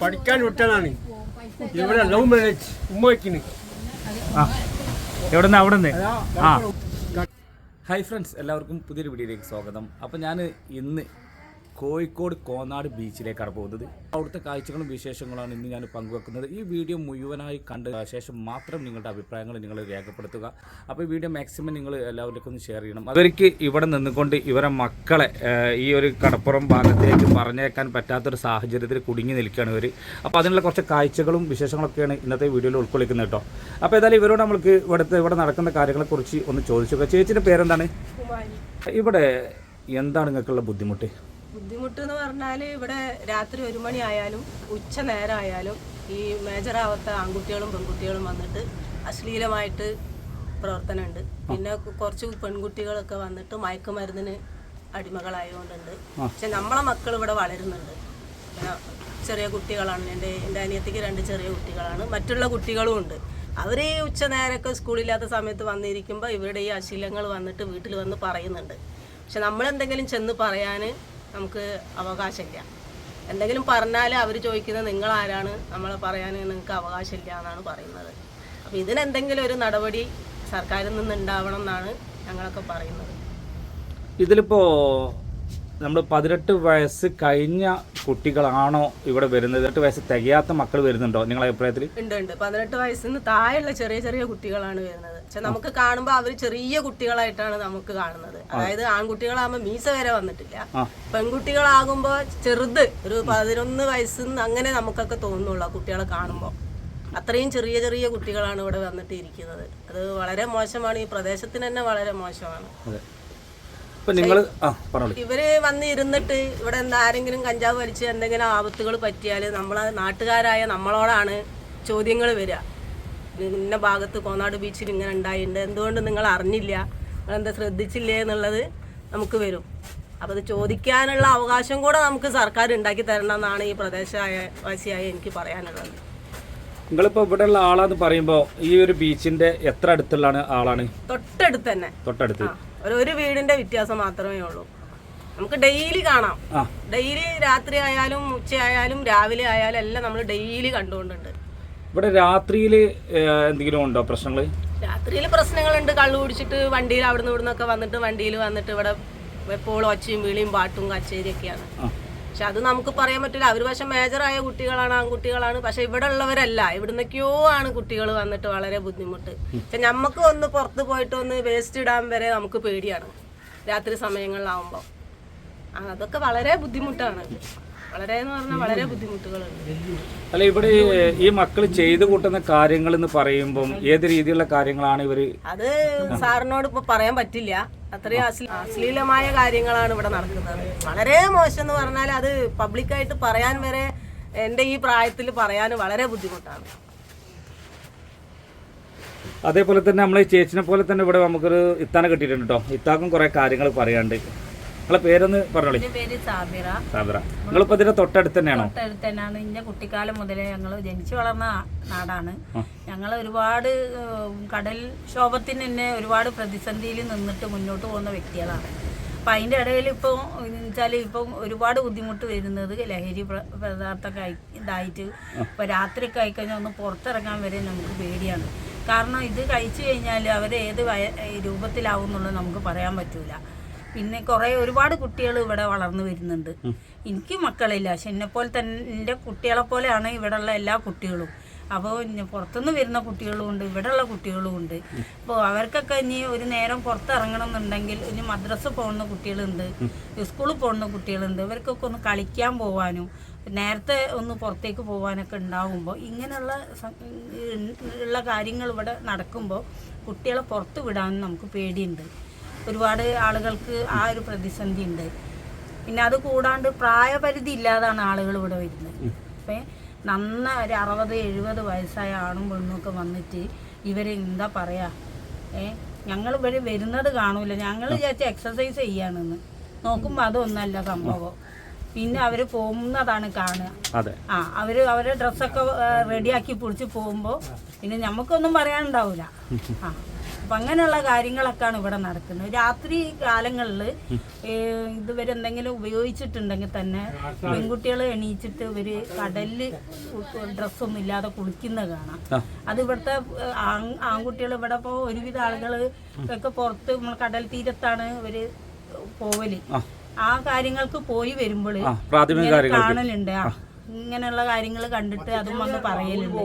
പഠിക്കാൻ വിട്ടതാണ്. ഇവിടെ ലവ് മാരേജ് ഉമ്മ വയ്ക്കുന്നു ആ എവിടെ നിന്ന് അവിടെ നിന്ന് ആ ഹായ് ഫ്രണ്ട്സ് എല്ലാവർക്കും പുതിയൊരു വീഡിയോയിലേക്ക് സ്വാഗതം. അപ്പോൾ ഞാൻ ഇന്ന് കോഴിക്കോട് കോന്നാട് ബീച്ചിലേക്കാണ് പോകുന്നത്. അവിടുത്തെ കാഴ്ചകളും വിശേഷങ്ങളാണ് ഇന്ന് ഞാൻ പങ്കുവെക്കുന്നത്. ഈ വീഡിയോ മുഴുവനായി കണ്ട ശേഷം മാത്രം നിങ്ങളുടെ അഭിപ്രായങ്ങൾ നിങ്ങൾ രേഖപ്പെടുത്തുക. അപ്പോൾ ഈ വീഡിയോ മാക്സിമം നിങ്ങൾ എല്ലാവർക്കും ഒന്ന് ഷെയർ ചെയ്യണം. അവർക്ക് ഇവിടെ നിന്നുകൊണ്ട് ഇവരെ മക്കളെ ഈ ഒരു കടപ്പുറം ഭാഗത്തേക്ക് പറഞ്ഞേക്കാൻ പറ്റാത്തൊരു സാഹചര്യത്തിൽ കുടുങ്ങി നിൽക്കുകയാണ് ഇവർ അപ്പോൾ അതിനുള്ള കുറച്ച് കാഴ്ചകളും വിശേഷങ്ങളൊക്കെയാണ് ഇന്നത്തെ വീഡിയോയിൽ ഉൾക്കൊള്ളിക്കുന്നത് കേട്ടോ. അപ്പോൾ ഏതായാലും ഇവരോട് നമ്മൾക്ക് ഇവിടുത്തെ ഇവിടെ നടക്കുന്ന കാര്യങ്ങളെക്കുറിച്ച് ഒന്ന് ചോദിച്ചു ചേച്ചിന്റെ പേരെന്താണ്? ഇവിടെ എന്താണ് നിങ്ങൾക്കുള്ള ബുദ്ധിമുട്ട്? ബുദ്ധിമുട്ട് എന്ന് പറഞ്ഞാൽ ഇവിടെ രാത്രി ഒരു മണി ആയാലും ഉച്ച നേരമായാലും ഈ മേജറാവാത്ത ആൺകുട്ടികളും പെൺകുട്ടികളും വന്നിട്ട് അശ്ലീലമായിട്ട് പ്രവർത്തനമുണ്ട്. പിന്നെ കുറച്ച് പെൺകുട്ടികളൊക്കെ വന്നിട്ട് മയക്കുമരുന്നിന് അടിമകളായതുകൊണ്ടുണ്ട് പക്ഷെ നമ്മളെ മക്കൾ ഇവിടെ വളരുന്നുണ്ട്. ചെറിയ കുട്ടികളാണ്. എന്റെ എന്റെ അനിയത്തിക്ക് രണ്ട് ചെറിയ കുട്ടികളാണ്. മറ്റുള്ള കുട്ടികളും ഉണ്ട്. അവർ ഈ ഉച്ച നേരമൊക്കെ സ്കൂളില്ലാത്ത സമയത്ത് വന്നിരിക്കുമ്പോൾ ഇവരുടെ ഈ അശീലങ്ങൾ വന്നിട്ട് വീട്ടിൽ വന്ന് പറയുന്നുണ്ട്. പക്ഷെ നമ്മളെന്തെങ്കിലും ചെന്ന് പറയാൻ നമുക്ക് അവകാശമില്ല. എന്തെങ്കിലും പറഞ്ഞാൽ അവർ ചോദിക്കുന്നത് നിങ്ങൾ ആരാണ് നമ്മൾ പറയാൻ നിങ്ങൾക്ക് അവകാശമില്ല എന്നാണ് പറയുന്നത്. അപ്പോൾ ഇതിനെന്തെങ്കിലും ഒരു നടപടി സർക്കാരിൽ നിന്ന് ഉണ്ടാവണം എന്നാണ് ഞങ്ങളൊക്കെ പറയുന്നത്. ഇതിലിപ്പോ നമ്മൾ പതിനെട്ട് വയസ്സ് കഴിഞ്ഞ കുട്ടികളാണോ ഇവിടെ വരുന്നത്? പതിനെട്ട് വയസ്സ് തികയാത്ത മക്കൾ വരുന്നുണ്ടോ നിങ്ങളെ അഭിപ്രായത്തിൽ ഉണ്ട് ഉണ്ട്. പതിനെട്ട് വയസ്സിന് താഴെയുള്ള ചെറിയ ചെറിയ കുട്ടികളാണ് വരുന്നത്. പക്ഷെ നമുക്ക് കാണുമ്പോൾ അവർ ചെറിയ കുട്ടികളായിട്ടാണ് നമുക്ക് കാണുന്നത്. അതായത് ആൺകുട്ടികളാകുമ്പോൾ മീസ വരെ വന്നിട്ടില്ല. പെൺകുട്ടികളാകുമ്പോൾ ചെറുത് ഒരു പതിനൊന്ന് വയസ്സ് അങ്ങനെ നമുക്കൊക്കെ തോന്നുള്ളൂ കുട്ടികളെ കാണുമ്പോൾ അത്രയും ചെറിയ ചെറിയ കുട്ടികളാണ് ഇവിടെ വന്നിട്ട് ഇരിക്കുന്നത് അത് വളരെ മോശമാണ്. ഈ പ്രദേശത്തിന് തന്നെ വളരെ മോശമാണ്. ഇവർ വന്ന് ഇരുന്നിട്ട് ഇവിടെ എന്താ ആരെങ്കിലും കഞ്ചാവ് വലിച്ച് എന്തെങ്കിലും ആപത്തുകൾ പറ്റിയാൽ നമ്മളെ നാട്ടുകാരായ നമ്മളോടാണ് ചോദ്യങ്ങൾ വരിക. ഇന്ന ഭാഗത്ത് കോന്നാട് ബീച്ചിൽ ഇങ്ങനെ ഉണ്ടായിട്ടുണ്ട് എന്തുകൊണ്ട് നിങ്ങൾ അറിഞ്ഞില്ല? നിങ്ങളെന്താ ശ്രദ്ധിച്ചില്ലേ എന്നുള്ളത് നമുക്ക് വരും. അപ്പോൾ അത് ചോദിക്കാനുള്ള അവകാശം കൂടെ നമുക്ക് സർക്കാർ ഉണ്ടാക്കി തരണം എന്നാണ് ഈ പ്രദേശവാസിയായി എനിക്ക് പറയാനുള്ളത്. നിങ്ങളിപ്പോ ഉള്ള ആളാന്ന് പറയുമ്പോ ഈ ഒരു ബീച്ചിന്റെ എത്ര അടുത്തുള്ള ആളാണ്? തൊട്ടടുത്ത് തന്നെ. തൊട്ടടുത്ത്. ഒരു ഒരു വീടിന്റെ വ്യത്യാസം മാത്രമേ ഉള്ളൂ. നമുക്ക് ഡെയിലി കാണാം. ഡെയിലി രാത്രി ആയാലും ഉച്ചയായാലും രാവിലെ ആയാലും എല്ലാം നമ്മൾ ഡെയിലി കണ്ടുകൊണ്ടുണ്ട്. ഇവിടെ രാത്രിയിൽ എന്തെങ്കിലും ഉണ്ടോ പ്രശ്നങ്ങൾ രാത്രിയിൽ പ്രശ്നങ്ങളുണ്ട്. കള്ളു കുടിച്ചിട്ട് വണ്ടിയിൽ അവിടുന്ന് നിന്ന് ഇവിടുന്നൊക്കെ വന്നിട്ട് വണ്ടിയിൽ വന്നിട്ട് ഇവിടെ എപ്പോഴും ഒച്ചയും വീളിയും പാട്ടും കച്ചേരിയൊക്കെയാണ്. പക്ഷെ അത് നമുക്ക് പറയാൻ പറ്റില്ല. അവർ പക്ഷെ മേജറായ കുട്ടികളാണ് ആൺകുട്ടികളാണ്. പക്ഷെ ഇവിടെ ഉള്ളവരല്ല. ഇവിടുന്നൊക്കെയോ ആണ് കുട്ടികൾ വന്നിട്ട് വളരെ ബുദ്ധിമുട്ട്. പക്ഷെ നമുക്ക് ഒന്ന് പുറത്ത് പോയിട്ട് ഒന്ന് വേസ്റ്റ് ഇടാൻ വരെ നമുക്ക് പേടിയാണ്. രാത്രി സമയങ്ങളിലാവുമ്പോൾ അതൊക്കെ വളരെ ബുദ്ധിമുട്ടാണ്. വളരെ എന്ന് പറഞ്ഞാൽ വളരെ ബുദ്ധിമുട്ടുകളുണ്ട് അല്ല ഇവിടെ ഈ- മക്കൾ ചെയ്തു കൂട്ടുന്ന കാര്യങ്ങൾ എന്ന് പറയുമ്പോൾ ഏത് രീതിയിലുള്ള കാര്യങ്ങളാണ് ഇവർ അത് സാറിനോട് ഇപ്പൊ പറയാൻ പറ്റില്ല. അത്രയും അശ്ലീ- അശ്ലീലമായ കാര്യങ്ങളാണ് ഇവിടെ നടക്കുന്നത്. വളരെ മോശം എന്ന് പറഞ്ഞാൽ അത് പബ്ലിക്കായിട്ട് പറയാൻ വരെ എന്റെ ഈ പ്രായത്തിൽ പറയാൻ വളരെ ബുദ്ധിമുട്ടാണ്. അതേപോലെ തന്നെ നമ്മളെ ചേച്ചിനെ പോലെ തന്നെ ഇവിടെ നമുക്കൊരു ഇത്താനെ കിട്ടിയിട്ടുണ്ട് കേട്ടോ. ഇത്താക്കും കുറെ കാര്യങ്ങൾ പറയാണ്ട്. നിങ്ങളെ പേരൊന്ന് പറഞ്ഞോളി. പേര് സാബിറ. സാബിറ. നിങ്ങളിപ്പോ ഇതിന്റെ തൊട്ടടുത്ത് തന്നെയാണോ? തൊട്ടടുത്ത് തന്നെയാണ് എന്റെ കുട്ടിക്കാലം മുതലേ ഞങ്ങൾ ജനിച്ചു വളർന്ന നാടാണ്. ഞങ്ങൾ ഒരുപാട് കടൽ ക്ഷോഭത്തിന് തന്നെ ഒരുപാട് പ്രതിസന്ധിയിൽ നിന്നിട്ട് മുന്നോട്ട് പോകുന്ന വ്യക്തികളാണ്. അപ്പം അതിന്റെ ഇടയിൽ ഇപ്പോൾ വെച്ചാൽ ഇപ്പം ഒരുപാട് ബുദ്ധിമുട്ട് വരുന്നത് ലഹരി പദാർത്ഥമൊക്കെ ഇതായിട്ട് ഇപ്പോൾ രാത്രിയൊക്കെ ആയിക്കഴിഞ്ഞാൽ ഒന്ന് പുറത്തിറങ്ങാൻ വരെ നമുക്ക് പേടിയാണ്. കാരണം ഇത് കഴിച്ചു കഴിഞ്ഞാൽ അവർ ഏത് വയ രൂപത്തിലാവും എന്നുള്ളത് നമുക്ക് പറയാൻ പറ്റൂല. പിന്നെ കുറെ ഒരുപാട് കുട്ടികൾ ഇവിടെ വളർന്നു വരുന്നുണ്ട്. എനിക്ക് മക്കളില്ല. പക്ഷെ എന്നെപ്പോലെ തന്നെ എന്റെ കുട്ടികളെ പോലെയാണ് ഇവിടെയുള്ള എല്ലാ കുട്ടികളും. അപ്പോൾ പുറത്തുനിന്ന് വരുന്ന കുട്ടികളും ഉണ്ട് ഇവിടെയുള്ള കുട്ടികളും ഉണ്ട്. അപ്പോൾ അവർക്കൊക്കെ ഇനി ഒരു നേരം പുറത്തിറങ്ങണം എന്നുണ്ടെങ്കിൽ ഇനി മദ്രസ പോകുന്ന കുട്ടികളുണ്ട് സ്കൂളിൽ പോകുന്ന കുട്ടികളുണ്ട്. ഇവർക്കൊക്കെ ഒന്ന് കളിക്കാൻ പോകാനും നേരത്തെ ഒന്ന് പുറത്തേക്ക് പോകാനൊക്കെ ഉണ്ടാകുമ്പോൾ ഇങ്ങനെയുള്ള ഉള്ള കാര്യങ്ങൾ ഇവിടെ നടക്കുമ്പോൾ കുട്ടികളെ പുറത്ത് വിടാനും നമുക്ക് പേടിയുണ്ട്. ഒരുപാട് ആളുകൾക്ക് ആ ഒരു പ്രതിസന്ധി ഉണ്ട് പിന്നെ അത് കൂടാണ്ട് പ്രായപരിധി ഇല്ലാതാണ് ആളുകൾ ഇവിടെ വരുന്നത്. അപ്പം നന്ന ഒരു അറുപത് എഴുപത് വയസ്സായ ആണും പെണ്ണും ഒക്കെ വന്നിട്ട് ഇവരെ എന്താ പറയാ ഏ ഞങ്ങൾ ഇവർ വരുന്നത് കാണൂല. ഞങ്ങൾ വിചാരിച്ച എക്സസൈസ് ചെയ്യാണെന്ന്. നോക്കുമ്പോൾ അതൊന്നല്ല സംഭവം. പിന്നെ അവർ പോകുന്നതാണ് കാണുക. ആ അവർ അവരെ ഡ്രസ്സൊക്കെ റെഡിയാക്കി പൊളിച്ച് പോകുമ്പോൾ പിന്നെ നമുക്കൊന്നും പറയാനുണ്ടാവില്ല ആ. അപ്പം അങ്ങനെയുള്ള കാര്യങ്ങളൊക്കെയാണ് ഇവിടെ നടക്കുന്നത്. രാത്രി കാലങ്ങളിൽ ഇതുവരെ എന്തെങ്കിലും ഉപയോഗിച്ചിട്ടുണ്ടെങ്കിൽ തന്നെ പെൺകുട്ടികൾ എണീച്ചിട്ട് ഇവർ കടലിൽ ഡ്രസ്സൊന്നും ഇല്ലാതെ കുളിക്കുന്ന കാണാം. അത് ഇവിടുത്തെ ആൺകുട്ടികൾ ഇവിടെ ഇപ്പോൾ ഒരുവിധ ആളുകൾ ഒക്കെ പുറത്ത് നമ്മൾ കടൽ തീരത്താണ് ഇവർ പോവൽ. ആ. കാര്യങ്ങൾക്ക് പോയി വരുമ്പോൾ കാണലുണ്ട്. ആ. ഇങ്ങനെയുള്ള കാര്യങ്ങൾ കണ്ടിട്ട് അതും വന്ന് പറയലുണ്ട്.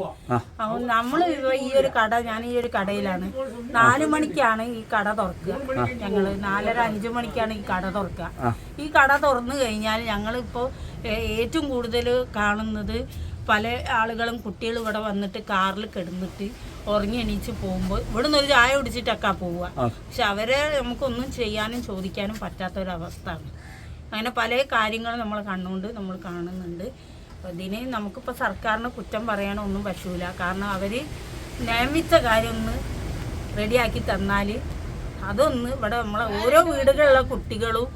അപ്പോൾ നമ്മൾ ഈ ഒരു കട ഞാൻ ഈ ഒരു കടയിലാണ്. നാല് മണിക്കാണ് ഈ കട തുറക്കുക. ഞങ്ങൾ നാലര അഞ്ചു മണിക്കാണ് ഈ കട തുറക്കുക. ഈ കട തുറന്നു കഴിഞ്ഞാൽ ഞങ്ങൾ ഞങ്ങളിപ്പോൾ ഏറ്റവും കൂടുതൽ കാണുന്നത് പല ആളുകളും കുട്ടികൾ ഇവിടെ വന്നിട്ട് കാറിൽ കിടന്നിട്ട് ഉറങ്ങി എണീച്ച് പോകുമ്പോൾ ഇവിടെ നിന്ന് ഒരു ചായ കുടിച്ചിട്ടൊക്കെ പോവുക. പക്ഷെ അവരെ നമുക്കൊന്നും ചെയ്യാനും ചോദിക്കാനും പറ്റാത്തൊരവസ്ഥയാണ് അങ്ങനെ പല കാര്യങ്ങളും നമ്മൾ കണ്ണുകൊണ്ട് നമ്മൾ കാണുന്നുണ്ട്. ഇതിന് നമുക്കിപ്പോൾ സർക്കാരിന് കുറ്റം പറയാനൊന്നും പറ്റൂല. കാരണം അവർ നിയമിച്ച കാര്യം ഒന്ന് റെഡിയാക്കി തന്നാൽ അതൊന്ന് ഇവിടെ നമ്മളെ ഓരോ വീടുകളിലുള്ള കുട്ടികളും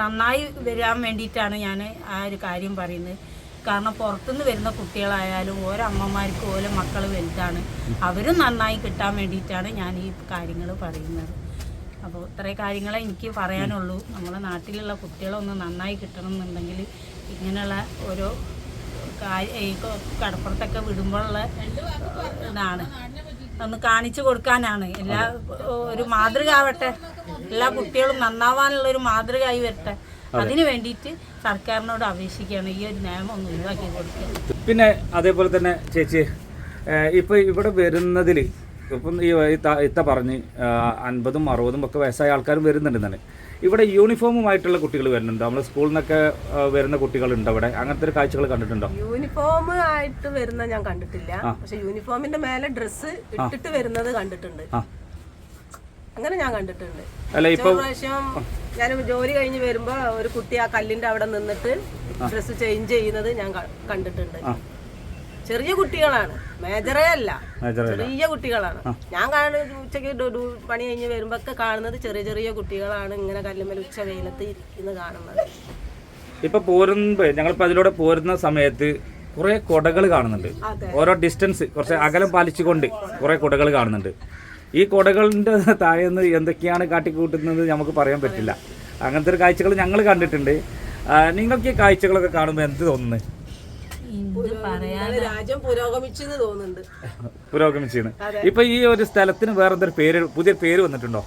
നന്നായി വരാൻ വേണ്ടിയിട്ടാണ് ഞാൻ ആ ഒരു കാര്യം പറയുന്നത്. കാരണം പുറത്തുനിന്ന് വരുന്ന കുട്ടികളായാലും ഓരോ അമ്മമാർക്ക് ഓരോ മക്കൾ വലുതാണ്. അവരും നന്നായി കിട്ടാൻ വേണ്ടിയിട്ടാണ് ഞാൻ ഈ കാര്യങ്ങൾ പറയുന്നത്. അപ്പോൾ ഇത്രയും കാര്യങ്ങളെ എനിക്ക് പറയാനുള്ളൂ. നമ്മുടെ നാട്ടിലുള്ള കുട്ടികളൊന്ന് നന്നായി കിട്ടണം എന്നുണ്ടെങ്കിൽ ഇങ്ങനെയുള്ള ഓരോ കടപ്പുറത്തൊക്കെ വിടുമ്പോഴുള്ള ഇതാണ്. ഒന്ന് കാണിച്ചു കൊടുക്കാനാണ്. എല്ലാ ഒരു മാതൃക ആവട്ടെ. എല്ലാ കുട്ടികളും നന്നാവാനുള്ള ഒരു മാതൃക ആയി വരട്ടെ അതിനു വേണ്ടിയിട്ട് സർക്കാരിനോട് അപേക്ഷിക്കുകയാണ്. ഈ ഒരു നിയമം ഒന്ന് ഒഴിവാക്കി കൊടുക്കുക. പിന്നെ അതേപോലെ തന്നെ ചേച്ചി ഇപ്പൊ ഇവിടെ വരുന്നതിൽ ഇപ്പം ഈ ഇത്ത- പറഞ്ഞ് അൻപതും അറുപതും ഒക്കെ വയസ്സായ ആൾക്കാരും വരുന്നുണ്ടെന്നാണ്. ഇവിടെ യൂണിഫോമുമായിട്ടുള്ള കുട്ടികൾ വരുന്നുണ്ട്? നമ്മൾ സ്കൂളിൽ നിന്നൊക്കെ വരുന്ന കുട്ടികളുണ്ട് അവിടെ അങ്ങനത്തെ ഒരു കാഴ്ചകൾ കണ്ടിട്ടുണ്ടോ? യൂണിഫോം ആയിട്ട് വരുന്ന ഞാൻ കണ്ടിട്ടില്ല. പക്ഷെ യൂണിഫോമിന്റെ മേലെ ഡ്രസ്സ് ഇട്ടിട്ട് വരുന്നത് കണ്ടിട്ടുണ്ട്. അങ്ങനെ ഞാൻ കണ്ടിട്ടുണ്ട്. അല്ല ഇപ്പൊ പ്രാവശ്യം ഞാൻ ജോലി കഴിഞ്ഞ് വരുമ്പോ ഒരു കുട്ടി ആ കല്ലിന്റെ അവിടെ നിന്നിട്ട് ഡ്രസ്സ് ചേഞ്ച് ചെയ്യുന്നത് ഞാൻ കണ്ടിട്ടുണ്ട്. ചെറിയ കുട്ടികളാണ്. മേജറേ അല്ല. ചെറിയ കുട്ടികളാണ്. ഞാൻ കാണുന്നത് ഉച്ചയ്ക്ക് ഡു- പണി കഴിഞ്ഞ് വരുമ്പോ ഒക്കെ കാണുന്നത് ചെറിയ ചെറിയ കുട്ടികളാണ് ഇങ്ങനെ കല്ലുമ്മൽ ഉച്ച വെയിലത്ത് ഇരിക്കുന്നത് കാണുന്നത്. ഇപ്പൊ പോരുമ്പോ ഞങ്ങളിപ്പോ അതിലൂടെ പോരുന്ന സമയത്ത് കുറെ കൊടകൾ കാണുന്നുണ്ട്. ഓരോ ഡിസ്റ്റൻസ് കുറച്ച് അകലം പാലിച്ചുകൊണ്ട് കുറെ കൊടകൾ കാണുന്നുണ്ട്. ഈ കൊടകളുടെ താഴെന്ന് എന്തൊക്കെയാണ് കാട്ടിക്കൂട്ടുന്നത് നമുക്ക് പറയാൻ പറ്റില്ല. അങ്ങനത്തെ ഒരു കാഴ്ചകൾ ഞങ്ങൾ കണ്ടിട്ടുണ്ട്. നിങ്ങൾക്ക് ഈ കാഴ്ചകളൊക്കെ കാണുമ്പോൾ എന്ത് തോന്നുന്നു? രാജ്യം പുരോഗമിച്ചെന്ന് തോന്നുന്നുണ്ട്. പുരോഗമിച്ചെന്ന്. ഇപ്പൊ ഈ ഒരു സ്ഥലത്തിന് വേറെ എന്തൊരു പേര് പുതിയ പേര് വന്നിട്ടുണ്ടോ?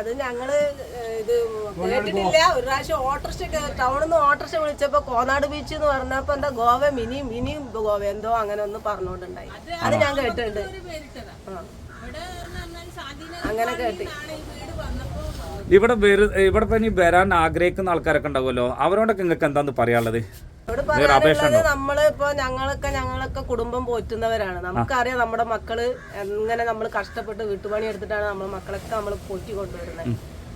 അത് ഞങ്ങൾ ഇത് കേട്ടിട്ടില്ല. ഒരു പ്രാവശ്യം ഓട്ടർഷ ടൗണിൽ നിന്ന് ഓട്ടർഷ വിളിച്ചപ്പോ കോനാട് ബീച്ച് എന്ന് പറഞ്ഞപ്പോ എന്താ ഗോവ? മിനി മിനി ഗോവ എന്തോ അങ്ങനെ ഒന്ന് പറഞ്ഞോണ്ടുണ്ടായി. അത് ഞാൻ കേട്ടിട്ടുണ്ട്. അങ്ങനെ കേട്ടി. ഇവിടെ വരു- ഇവിടെ ഇനി വരാൻ ആഗ്രഹിക്കുന്ന ആൾക്കാരൊക്കെ ഉണ്ടാവുമല്ലോ. അവരോടൊക്കെ നിങ്ങൾക്ക് എന്താന്ന് പറയാനുള്ളത്? നമ്മളിപ്പോ ഞങ്ങളൊക്കെ ഞങ്ങളൊക്കെ കുടുംബം പോറ്റുന്നവരാണ്. നമുക്കറിയാം നമ്മുടെ മക്കൾ എങ്ങനെ നമ്മൾ കഷ്ടപ്പെട്ട് വീട്ടുപണി എടുത്തിട്ടാണ് നമ്മുടെ മക്കളൊക്കെ നമ്മൾ പോറ്റി കൊണ്ടുവരുന്നത്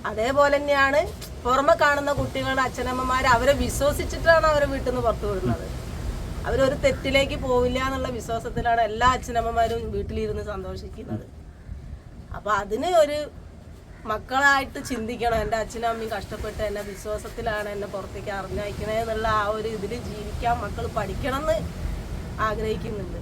അതേപോലെ തന്നെയാണ് പുറമെ കാണുന്ന കുട്ടികളുടെ അച്ഛനമ്മമാര് അവരെ വിശ്വസിച്ചിട്ടാണ് അവരെ വീട്ടിൽ നിന്ന് പുറത്തു വിടുന്നത്. അവരൊരു തെറ്റിലേക്ക് പോവില്ല എന്നുള്ള വിശ്വാസത്തിലാണ് എല്ലാ അച്ഛനമ്മമാരും വീട്ടിലിരുന്ന് സന്തോഷിക്കുന്നത്. അപ്പൊ അതിന് ഒരു മക്കളായിട്ട് ചിന്തിക്കണം. എന്റെ അച്ഛനും അമ്മയും കഷ്ടപ്പെട്ട് എന്നെ വിശ്വാസത്തിലാണ് എന്നെ പുറത്തേക്ക് അറിഞ്ഞയക്കണേ എന്നുള്ള ആ ഒരു ഇതിൽ ജീവിക്കാൻ മക്കൾ പഠിക്കണം എന്ന് ആഗ്രഹിക്കുന്നുണ്ട്.